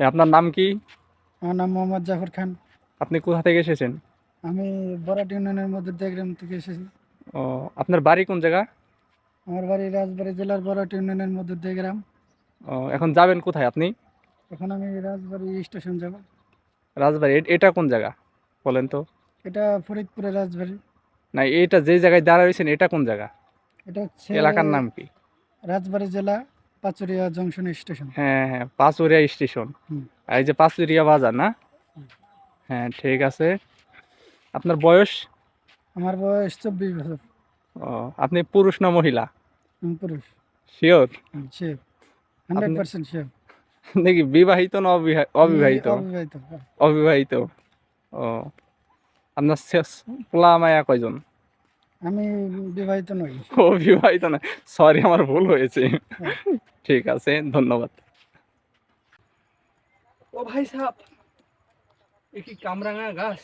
আপনার নাম কি? আমার নাম মোহাম্মদ জাফর খান। আপনি কোথা থেকে এসেছেন? আমি বরাট ইউনিয়নের মধ্যে গ্রাম থেকে এসেছি। ও আপনার বাড়ি কোন জায়গা? আমার বাড়ি রাজবাড়ি জেলার বরাট ইউনিয়নের মধ্যে গ্রাম। ও এখন যাবেন কোথায় আপনি? এখন আমি রাজবাড়ি স্টেশন যাব। রাজবাড়ি এটা কোন জায়গা? বলেন তো। এটা ফরিদপুরের রাজবাড়ি। না এটা যে জায়গায় দাঁড়া রয়েছেন এটা কোন জায়গা? এটা হচ্ছে এলাকার নাম কি? রাজবাড়ি জেলা। Pachuria junction station. হ্যাঁ হ্যাঁ পাঁচুরিয়া স্টেশন। এই যে পাঁচুরিয়া বাজার না? হ্যাঁ ঠিক আছে। আপনার বয়স? আমার বয়স চব্বিশ বছর। ও আপনি পুরুষ না মহিলা? পুরুষ। শিওর? শিব হান্ড্রেড পার্সেন্ট শিব নাকি বিবাহিত না অবিবাহ- অবিবাহিত? অবিবাহিত। অবিবাহিত। ও আপনার শেষ পোলা মায়া কয়জন? আমি বিবাহিত নই। অবিবাহিত না সরি আমার ভুল হয়েছে। ঠিক আছে ধন্যবাদ। ও ভাই সাহেব এ কি কামরাঙা গাছ?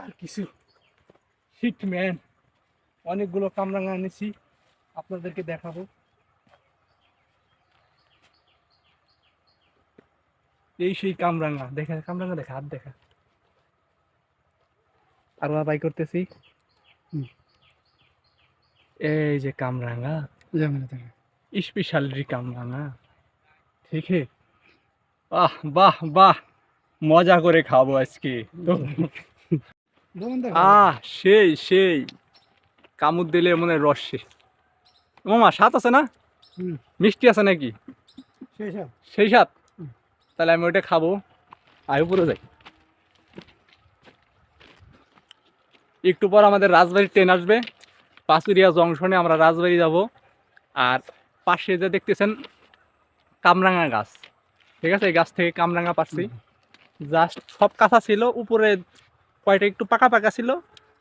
আর কিছু। হিট ম্যান অনেকগুলো কামরাঙা এনেছি আপনাদেরকে দেখাবো। এই সেই কামরাঙা দেখা কামরাঙা দেখা হাত দেখা। আরও বাই করতেছি। এই যে কামরাঙা। থাকে। কামরাঙা। ঠিক হে? বাহ বাহ বাহ। মজা করে খাব আজকে। আহ সেই সেই। কামুদ দিলে মনে রস শেষ মামা স্বাদ আছে না? মিষ্টি আছে নাকি? সেই স্বাদ। তাহলে আমি ওটা খাব। আয়ু পুরো যাই। একটু পর আমাদের রাজবাড়ি ট্রেন আসবে। পাচুরিয়া জংশনে আমরা রাজবাড়ি যাব। আর পাশে যে দেখতেছেন কামরাঙা গাছ। ঠিক আছে? এই গাছ থেকে কামরাঙা পাচ্ছি জাস্ট সব কাঁচা ছিল, উপরে কয়টা একটু পাকা পাকা ছিল।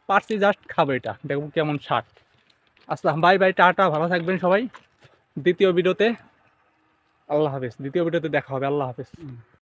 পারছি জাস্ট খাব এটা। দেখব কেমন স্বাদ আচ্ছা বাই বাই টাটা, ভালো থাকবেন সবাই। দ্বিতীয় ভিডিওতে আল্লাহ হাফেজ। দ্বিতীয় ভিডিওতে দেখা হবে। আল্লাহ হাফেজ।